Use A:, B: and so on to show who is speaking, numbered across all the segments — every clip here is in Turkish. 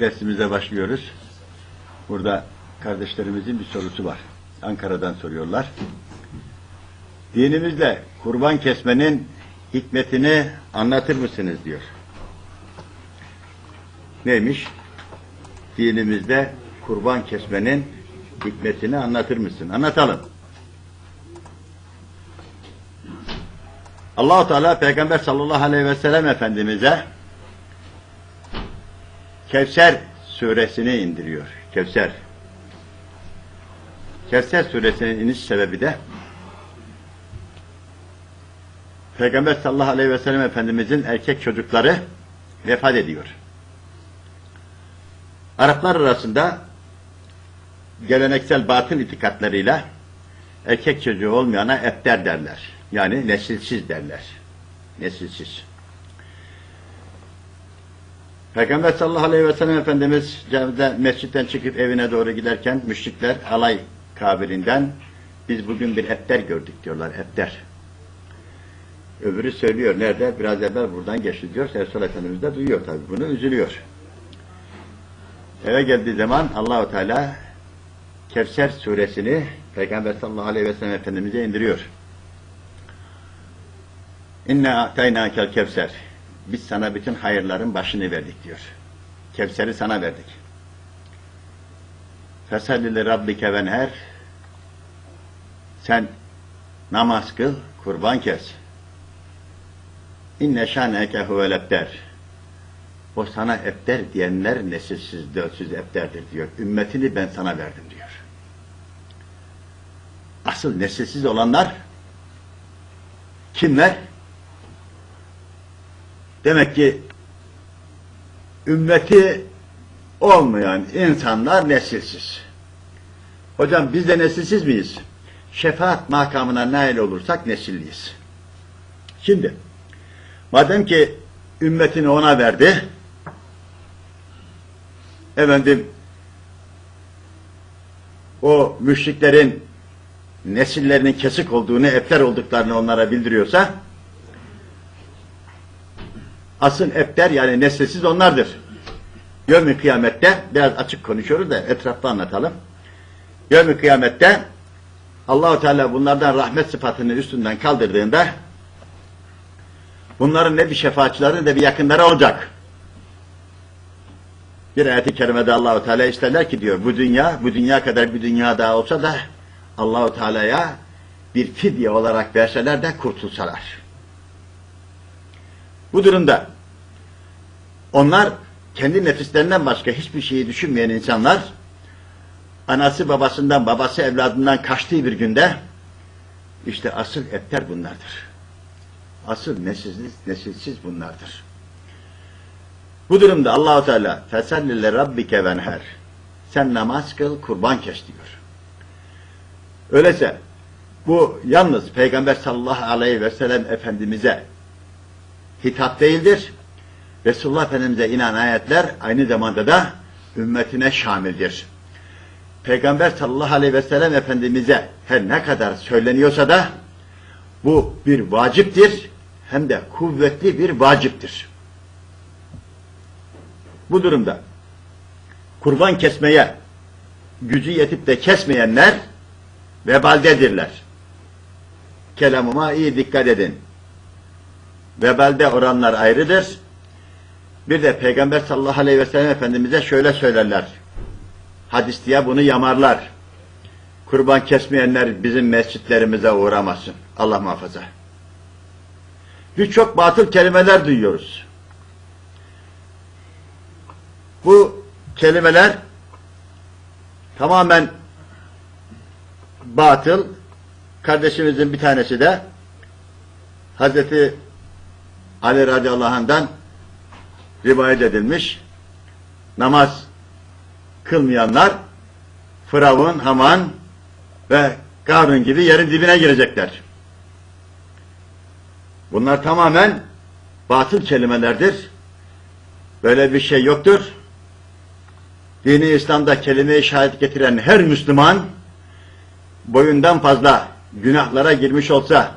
A: dersimize başlıyoruz. Burada kardeşlerimizin bir sorusu var. Ankara'dan soruyorlar. Dinimizde kurban kesmenin hikmetini anlatır mısınız diyor. Neymiş? Dinimizde kurban kesmenin hikmetini anlatır mısın? Anlatalım. Allahu Teala Peygamber sallallahu aleyhi ve sellem Efendimiz'e Kevser suresini indiriyor. Kevser. Kevser suresinin iniş sebebi de Peygamber sallallahu aleyhi ve sellem Efendimiz'in erkek çocukları vefat ediyor. Araplar arasında geleneksel batıl itikatlarıyla erkek çocuğu olmayana epter derler. Yani nesilsiz derler. Nesilsiz. Peygamber sallallahu aleyhi ve sellem Efendimiz mescitten çıkıp evine doğru giderken müşrikler alay kabilinden biz bugün bir epter gördük diyorlar. Epter. Öbürü söylüyor. Nerede? Biraz evvel buradan geçti diyor. Resulullah Efendimiz de duyuyor tabi bunu. Üzülüyor. Eve geldiği zaman Allahu Teala Kevser suresini Peygamber sallallahu aleyhi ve sellem Efendimiz'e indiriyor. İnne a'taynakel kevser. Biz sana bütün hayırların başını verdik diyor. Kevser'i sana verdik. Fesellili rabbike venher. Sen namaz kıl, kurban kes. İnne şaneke huvel ebder. O sana ebder diyenler nesilsiz, dölsüz ebderdir diyor. Ümmetini ben sana verdim diyor. Asıl nesilsiz olanlar kimler? Demek ki ümmeti olmayan insanlar nesilsiz. Hocam biz de nesilsiz miyiz? Şefaat makamına nail olursak nesilliyiz. Şimdi madem ki ümmetini ona verdi efendim o müşriklerin nesillerinin kesik olduğunu, epter olduklarını onlara bildiriyorsa asıl epter yani nesilsiz onlardır. Yevmi kıyamette biraz açık konuşuyoruz da etrafta anlatalım. Yevmi kıyamette Allahu Teala bunlardan rahmet sıfatını üstünden kaldırdığında bunların ne bir şefaatçileri ne bir yakınları olacak. Bir ayet-i kerimede Allahu Teala isterler ki diyor bu dünya bu dünya kadar bir dünya daha olsa da Allahu Teala'ya bir fidye olarak verseler de kurtulsalar. Bu durumda onlar kendi nefislerinden başka hiçbir şeyi düşünmeyen insanlar anası babasından, babası evladından kaçtığı bir günde işte asıl epter bunlardır. Asıl nesilsiz, nesilsiz bunlardır. Bu durumda Allahu Teala fesellille rabbike venher sen namaz kıl, kurban kes diyor. Öyleyse bu yalnız Peygamber sallallahu aleyhi ve sellem Efendimiz'e hitap değildir. Resulullah Efendimiz'e inen ayetler aynı zamanda da ümmetine şamildir. Peygamber sallallahu aleyhi ve sellem Efendimiz'e her ne kadar söyleniyorsa da bu bir vaciptir hem de kuvvetli bir vaciptir. Bu durumda kurban kesmeye gücü yetip de kesmeyenler vebaldedirler. Kelamıma iyi dikkat edin. Vebalde oranlar ayrıdır. Bir de Peygamber sallallahu aleyhi ve sellem Efendimiz'e şöyle söylerler. Hadis diye bunu yamarlar. Kurban kesmeyenler bizim mescitlerimize uğramasın. Allah muhafaza. Birçok batıl kelimeler duyuyoruz. Bu kelimeler tamamen batıl. Kardeşimizin bir tanesi de Hazreti Ali radıyallahu anh'dan rivayet edilmiş. Namaz kılmayanlar Firavun, Haman ve Karun gibi yerin dibine girecekler. Bunlar tamamen batıl kelimelerdir. Böyle bir şey yoktur. Dini İslam'da kelime-i şehadet getiren her Müslüman boyundan fazla günahlara girmiş olsa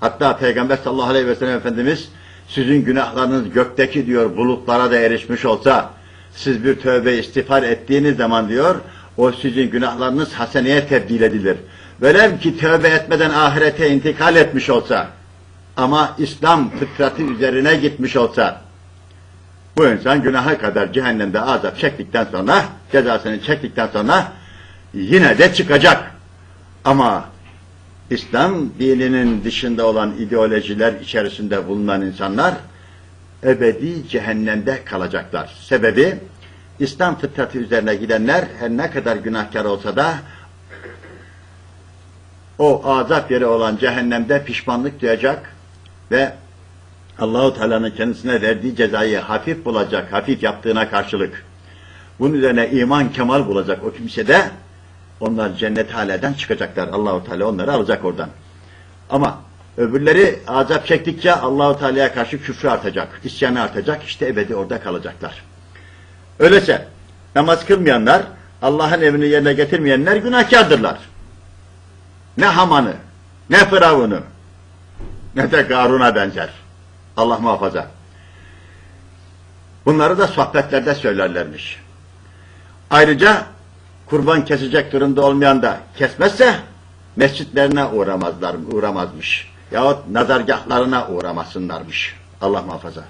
A: hatta Peygamber sallallahu aleyhi ve sellem Efendimiz sizin günahlarınız gökteki diyor bulutlara da erişmiş olsa Siz bir tövbe istiğfar ettiğiniz zaman diyor, o sizin günahlarınız haseneye tebdil edilir. Velev ki tövbe etmeden ahirete intikal etmiş olsa, ama İslam fıtratı üzerine gitmiş olsa, bu insan günaha kadar cehennemde azap çektikten sonra, cezasını çektikten sonra yine de çıkacak. Ama İslam dininin dışında olan ideolojiler içerisinde bulunan insanlar ebedi cehennemde kalacaklar. Sebebi İslam fıtratı üzerine gidenler her ne kadar günahkar olsa da o azap yeri olan cehennemde pişmanlık duyacak ve Allahu Teala'nın kendisine verdiği cezayı hafif bulacak, hafif yaptığına karşılık. Bunun üzerine iman kemal bulacak o kimse de onlar cennet haleden çıkacaklar. Allahu Teala onları alacak oradan. Ama öbürleri azap çektikçe Allahu Teala'ya karşı küfrü artacak, isyanı artacak. işte ebedi orada kalacaklar. Öyleyse namaz kılmayanlar, Allah'ın emrini yerine getirmeyenler günahkardırlar. Ne Haman'ı, ne Firavun'u, ne de Karun'a benzer. Allah muhafaza. Bunları da sohbetlerde söylerlermiş. Ayrıca kurban kesecek durumda olmayan da kesmezse mescitlerine uğramazlar, uğramazmış. Yahut nazargahlarına uğramasınlarmış. Allah muhafaza.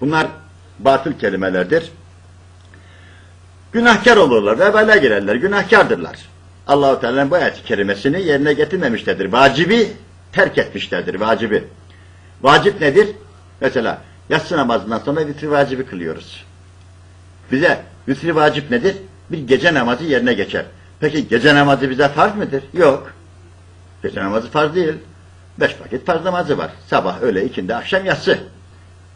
A: Bunlar batıl kelimelerdir. Günahkar olurlar, vebale girerler, günahkardırlar. Allahu Teala'nın bu ayet-i kerimesini yerine getirmemişlerdir. Vacibi terk etmişlerdir, vacibi. Vacip nedir? Mesela yatsı namazından sonra vitri vacibi kılıyoruz. Bize vitri vacip nedir? Bir gece namazı yerine geçer. Peki gece namazı bize farz mıdır? Yok. Gece namazı farz değil. Beş vakit farz namazı var. Sabah, öğle, ikindi, akşam, yatsı.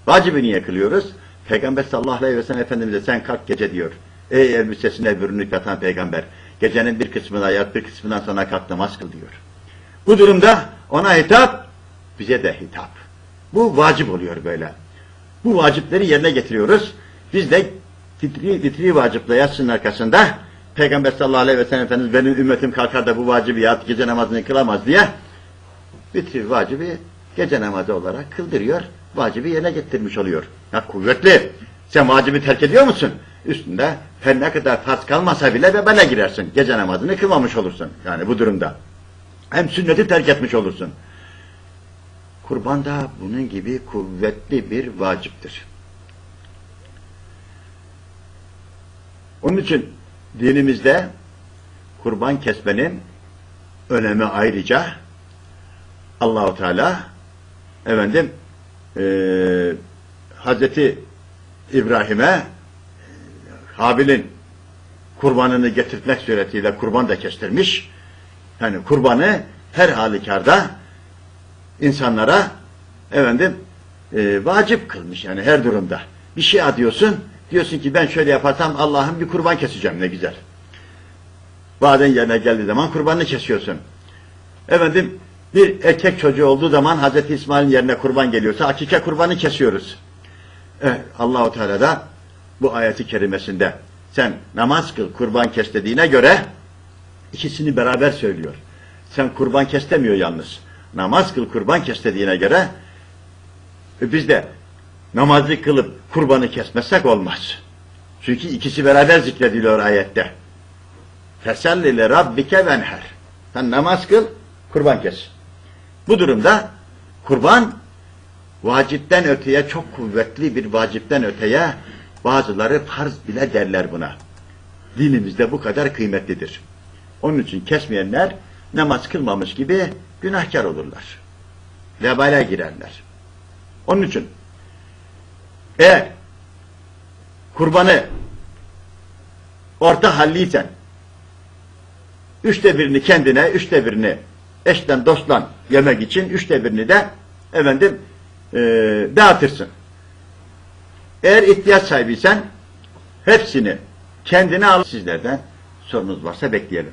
A: Vacibi niye kılıyoruz? Peygamber sallallahu aleyhi ve sellem Efendimiz'e sen kalk gece diyor. Ey elbisesine bürünük yatan peygamber. Gecenin bir kısmına yat, bir kısmından sonra kalk namaz kıl diyor. Bu durumda ona hitap, bize de hitap. Bu vacip oluyor böyle. Bu vacipleri yerine getiriyoruz. Biz de fitri, fitri vaciple yatsının arkasında Peygamber sallallahu aleyhi ve sellem Efendimiz benim ümmetim kalkar da bu vacibi yat gece namazını kılamaz diye fitri vacibi gece namazı olarak kıldırıyor. Vacibi yerine getirmiş oluyor. Ya kuvvetli. Sen vacibi terk ediyor musun? Üstünde her ne kadar farz kalmasa bile bana girersin. Gece namazını kılmamış olursun. Yani bu durumda. Hem sünneti terk etmiş olursun. Kurban da bunun gibi kuvvetli bir vaciptir. Onun için dinimizde kurban kesmenin önemi ayrıca Allahu Teala efendim eee Hazreti İbrahim'e Habil'in kurbanını getirtmek suretiyle kurban da kestirmiş. Yani kurbanı her halükarda insanlara efendim e, vacip kılmış yani her durumda. Bir şey adıyorsun, diyorsun ki ben şöyle yaparsam Allah'ım bir kurban keseceğim ne güzel. Bazen yerine geldiği zaman kurbanını kesiyorsun. Efendim bir erkek çocuğu olduğu zaman Hazreti İsmail'in yerine kurban geliyorsa akike kurbanı kesiyoruz. Evet, Allahu Teala da bu ayeti kerimesinde sen namaz kıl kurban kes dediğine göre ikisini beraber söylüyor. Sen kurban kes demiyor yalnız. Namaz kıl kurban kes dediğine göre e, biz de namazı kılıp kurbanı kesmezsek olmaz. Çünkü ikisi beraber zikrediliyor ayette. Fesalli li rabbike venher. Sen namaz kıl, kurban kes. Bu durumda kurban vacipten öteye çok kuvvetli bir vacipten öteye bazıları farz bile derler buna. Dinimizde bu kadar kıymetlidir. Onun için kesmeyenler namaz kılmamış gibi günahkar olurlar. Vebale girerler. Onun için eğer kurbanı orta halliysen üçte birini kendine, üçte birini eşten dostlan yemek için, üçte birini de efendim e, dağıtırsın. Eğer ihtiyaç sahibiysen hepsini kendine al. Sizlerden sorunuz varsa bekleyelim.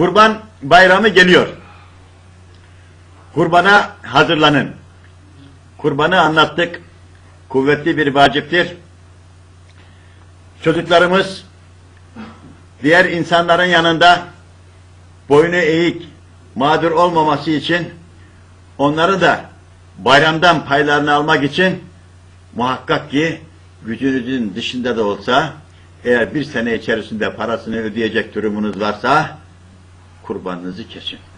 A: Kurban bayramı geliyor. Kurbana hazırlanın. Kurbanı anlattık. Kuvvetli bir vaciptir. Çocuklarımız diğer insanların yanında boynu eğik, mağdur olmaması için onları da bayramdan paylarını almak için muhakkak ki gücünüzün dışında da olsa eğer bir sene içerisinde parasını ödeyecek durumunuz varsa kurbanınızı kesin.